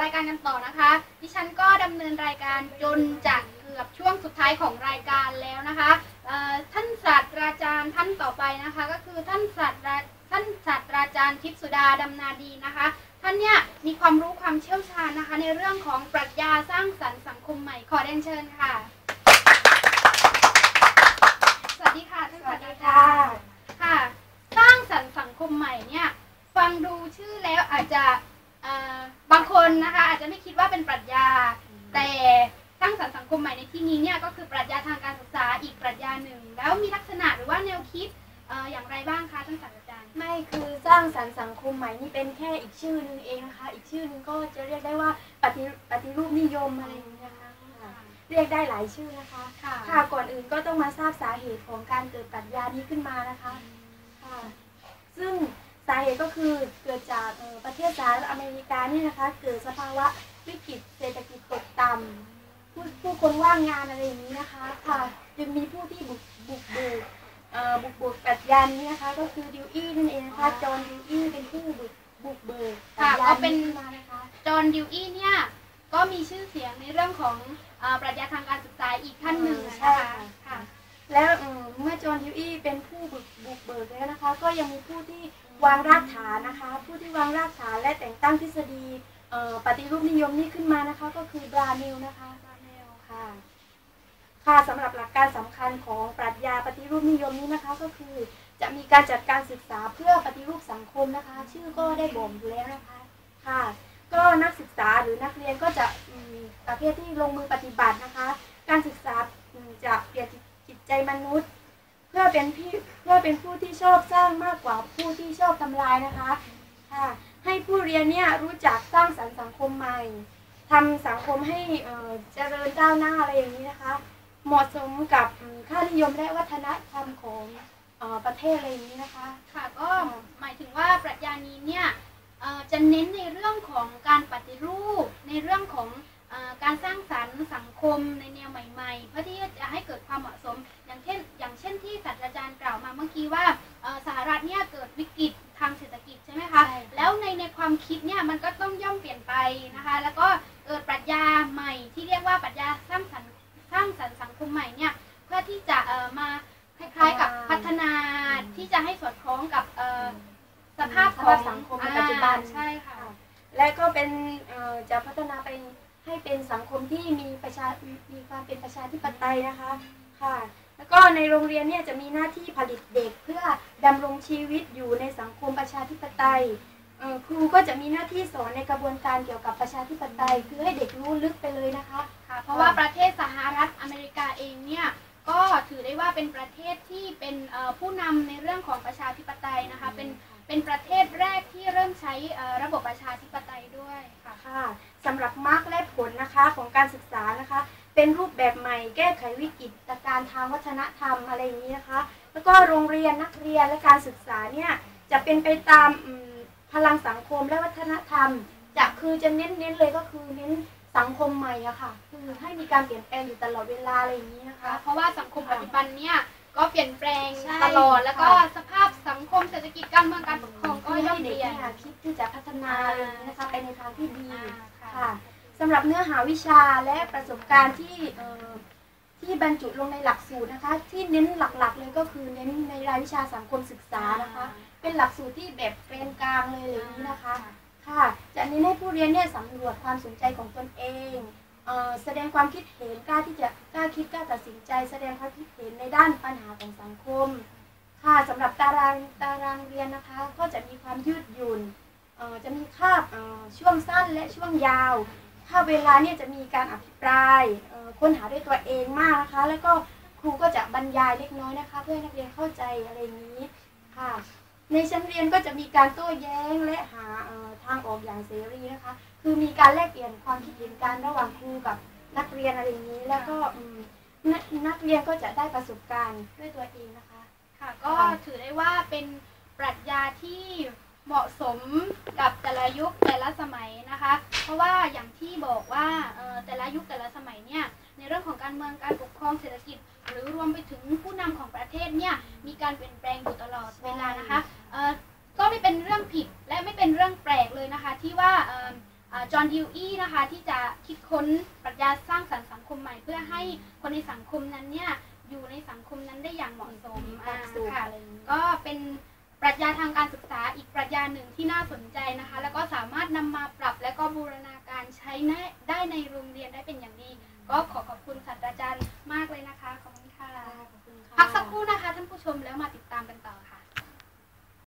รายการกันต่อนะคะ ดิฉันก็ดำเนินรายการจนจะเกือบช่วงสุดท้ายของรายการแล้วนะคะเอ่อท่านศาสตราจารย์ท่านต่อไปนะคะ ก็คือท่านศาสตราท่านศาสตราจารย์ทิพย์สุดาดำนาดีนะคะ ท่านเนี่ยมีความรู้ความเชี่ยวชาญนะคะ ในเรื่องของปรัชญาสร้างสรรค์สังคมใหม่ขอเรียนเชิญค่ะ สวัสดีค่ะท่านศาสตราจารย์ค่ะ สร้างสรรค์สังคมใหม่เนี่ยฟังดูชื่อแล้วอาจจะเอ่อบาง คนนะคะ อาจจะไม่คิดว่าเป็นปรัชญา แต่สร้างสรรค์สังคมใหม่ในที่นี้เนี่ยก็คือปรัชญาทางการศึกษาอีกปรัชญาหนึ่ง แล้วมีลักษณะหรือว่าแนวคิดเอ่ออย่างไรบ้างคะท่านศาสตราจารย์ไม่คือสร้างสรรค์สังคมใหม่นี่เป็นแค่อีกชื่อหนึงเองนะคะ อีกชื่อหนึงก็จะเรียกได้ว่าปฏิปฏิรูปนิยมอะไรอย่างนี้นะคะค่ะเรียกได้หลายชื่อนะคะค่ะค่ะก่อนอื่นก็ต้องมาทราบสาเหตุของการเกิดปรัชญานี้ขึ้นมานะคะค่ะซึ่ง สาเหตุก็คือเกิดจากเอ่อประเทศสหรัฐอเมริกานี่นะคะ เกิดสภาวะวิกฤตเศรษฐกิจตกต่ำผู้ผู้คนว่างงานอะไรอย่างนี้นะคะค่ะจึงมีผู้ที่บุกบุกเบิกเอ่อบุกเบิกปรัชญานี้นะคะ ก็คือดิวอี้นั่นเองนะคะจอห์นดิวอี้เป็นผู้บุกบุกเบิกปรัชญานี้ขึ้นมานะคะจอห์นดิวอี้เนี่ยก็มีชื่อเสียงในเรื่องของเอ่อปรัชญาทางการศึกษาอีกท่านหนึ่งใช่นะคะค่ะค่ะแล้วเอ่อเมื่อจอห์นฮิวอี้เป็นผู้บุกบุกเบิกแล้วนะคะ ก็ยังมีผู้ที่ วางรากฐานนะคะ ผู้ที่วางรากฐานและแต่งตั้งทฤษฎีปฏิรูปนิยมนี้ขึ้นมานะคะ ก็คือบราเนลนะคะบราเนลค่ะค่ะสำหรับหลักการสำคัญของปรัชญาปฏิรูปนิยมนี้นะคะ ก็คือจะมีการจัดการศึกษาเพื่อปฏิรูปสังคมนะคะ ชื่อก็ได้บ่งอยู่แล้วนะคะค่ะ ก็นักศึกษาหรือนักเรียนก็จะประเภทที่ลงมือปฏิบัตินะคะ การศึกษาจะเปลี่ยนจิตใจมนุษย์ เพื่อเป็นพี่ เพื่อเป็นผู้ที่ชอบสร้างมากกว่าผู้ที่ชอบทำลายนะคะค่ะให้ผู้เรียนเนี่ยรู้จักสร้างสรรค์สังคมใหม่ทำสังคมให้เจริญก้าวหน้าอะไรอย่างนี้นะคะ เหมาะสมกับค่านิยมและวัฒนธรรมของอประเทศอะไรอย่างนี้นะคะ ค่ะก็หมาย สร้างสรรค์สร้างสรรค์สังคมใหม่เนี่ยเพื่อที่จะเอ่อมาคล้ายๆกับพัฒนาที่จะให้สอดคล้องกับเอ่อสภาพของสภาพสังคมในปัจจุบัน อ่าใช่ค่ะ และก็เป็นเอ่อจะพัฒนาไปให้เป็นสังคมที่มีประชา มีความเป็นประชาธิปไตยนะคะ ค่ะ แล้วก็ในโรงเรียนเนี่ยจะมีหน้าที่ผลิตเด็กเพื่อดำรงชีวิตอยู่ในสังคมประชาธิปไตยเอ่อครูก็จะมีหน้าที่สอนในกระบวนการเกี่ยวกับประชาธิปไตย คือให้เด็กรู้ลึกไปเลยนะคะ ค่ะเพราะว่าประเทศสหรัฐอเมริกาเองเนี่ยก็ถือได้ว่าเป็นประเทศที่เป็นผู้นำในเรื่องของประชาธิปไตยนะคะเป็นเป็นประเทศแรกที่เริ่มใช้ระบบประชาธิปไตยด้วยค่ะค่ะสำหรับมาร์กและผลนะคะของการศึกษานะคะ เป็นรูปแบบใหม่แก้ไขวิกฤตการทางวัฒนธรรมอะไรอย่างนี้นะคะ แล้วก็โรงเรียนนักเรียนและการศึกษาเนี่ยจะเป็นไปตามพลังสังคมและวัฒนธรรมจะคือจะเน้นเน้นเลยก็คือเน้น สังคมใหม่อะค่ะคือให้มีการเปลี่ยนแปลงอยู่ตลอดเวลาอะไรอย่างนี้นะคะ เพราะว่าสังคมปัจจุบันเนี่ยก็เปลี่ยนแปลงใช่ตลอดแล้วก็ค่ะสภาพสังคมเศรษฐกิจการเมืองการปกครองก็ก็ย่อให้มเปเด็กลี่ยนเนี่ยคิดที่จะพัฒนาอะไรอย่างนี้นะคะไปในทางที่ดีอ่าค่ะค่ะสำหรับเนื้อหาวิชาและประสบการณ์ที่เอ่อที่บรรจุลงในหลักสูตรนะคะ ที่เน้นหลักๆเลยก็คือเน้นในรายวิชาสังคมศึกษานะคะ เป็นหลักสูตรที่แบบเกรนกลางเลยอะไรอย่างนี้นะคะ ค่ะ จะเน้นให้ผู้เรียนเนี่ยสำรวจความสนใจของตนเองเออแสดงความคิดเห็นกล้าที่จะกล้าคิดกล้าตัดสินใจ แสดงความคิดเห็นในด้านปัญหาของสังคม ค่ะสำหรับตารางตารางเรียนนะคะ ก็จะมีความยืดหยุ่นเอ่อจะมีคาบช่วงสั้นและช่วงยาวคาเวลาเนี่ยจะมีการอภิปรายค้นหาด้วยตัวเองมากนะคะ แล้วก็ครูก็จะบรรยายเล็กน้อยนะคะ เพื่อให้นักเรียนเข้าใจอะไรนี้ค่ะ ในชั้นเรียนก็จะมีการโต้แย้งและหา ทางออกอย่างเสรีนะคะ คือมีการแลกเปลี่ยนความคิดเห็นกันระหว่างครูกับนักเรียนอะไรอย่างนี้ แล้วก็นักนักเรียนก็จะได้ประสบการณ์ด้วยตัวเองนะคะ ค่ะ ก็ถือได้ว่าเป็นปรัชญาที่เหมาะสมกับแต่ละยุคแต่ละสมัยนะคะ เพราะว่าอย่างที่บอกว่าแต่ละยุคแต่ละสมัยเนี่ยในเรื่องของการเมืองการปกครองเศรษฐกิจ หรือรวมไปถึงผู้นำของประเทศเนี่ยมีการเปลี่ยนแปลงอยู่ตลอดเวลานะคะ จอห์นดิวอี้นะคะที่จะคิดค้นปรัชญาสร้างสรรค์สังคมใหม่ เพื่อให้คนในสังคมนั้นเนี่ยอยู่ในสังคมนั้นได้อย่างเหมาะสมอ่าค่ะก็เป็นปรัชญาทางการศึกษาอีกปรัชญาหนึ่งที่น่าสนใจนะคะ แล้วก็สามารถนำมาปรับและก็บูรณาการใช้ได้ในโรงเรียนได้เป็นอย่างดี ก็ขอขอบคุณศาสตราจารย์มากเลยนะคะขอบคุณค่ะพักสักครู่นะคะท่านผู้ชมแล้วมาติด